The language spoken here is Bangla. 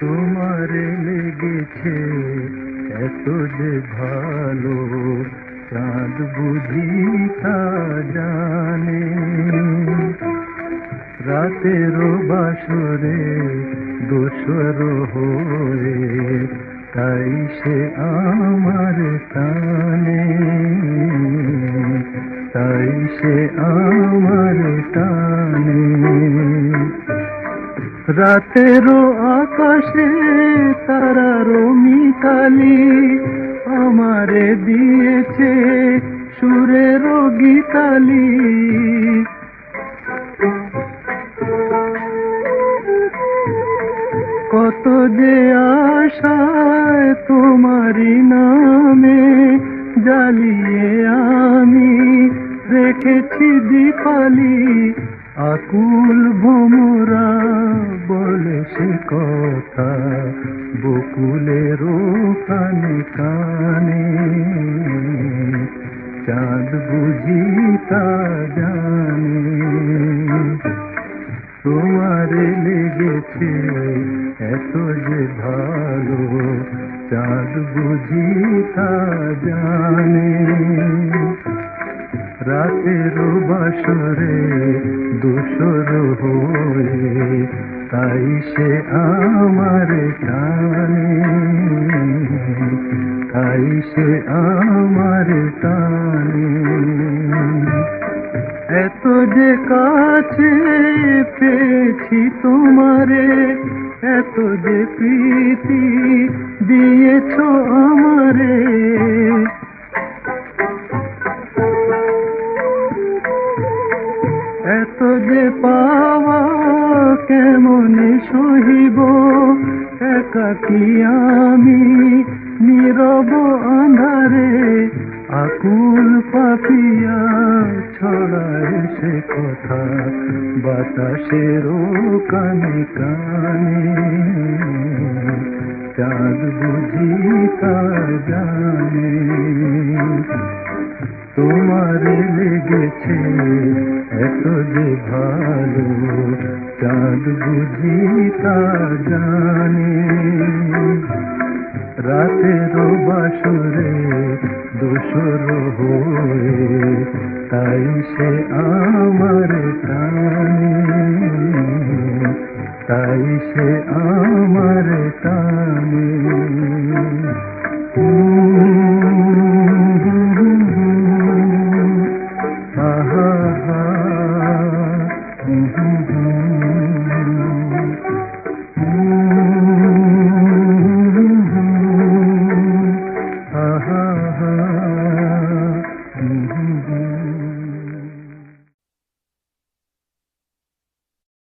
তোমার লেগেছে এত যে ভালো চাঁদ বুঝি তা জানে। রাতের বাসরে দোসর হয়ে তাই সে আমার তানে তাই সে আমার তানে রাতেরও আকাশে তারারও মিতালি আমারে দিয়েছে সুরেরও গীতালি কত যে আশায় তোমারি নামে জ্বালিয়ে আমি রেখেছি দীপালি, আকুল ভোমরা বকুলের কানে কানে, চাঁদ বুঝি তা জানে। তোমার লেগেছে এত যে ভালো, চাঁদ বুঝি তা জানে। রাতের বাসরে দোসর হয়ে, তাই সে আমার টানে। তাই সে আমার টানে। এত যে কাছে পেয়েছি তোমারে, এত যে প্রীতি দিয়েছ আমারে এত যে পাওয়া কেমন সহিব একাকি আমি নীরব আন্ধারে আকুল পাপিয়া ছড়ায় সে কথা বাতাসের কানে কানে চাঁদ বুঝি তা জানে তোমার লেগেছে এত যে ভালো, চাঁদ বুঝি তা জানে। রাতের বাসরে দোসর হয়ে তাই সে আমার টানে তাই সে আমার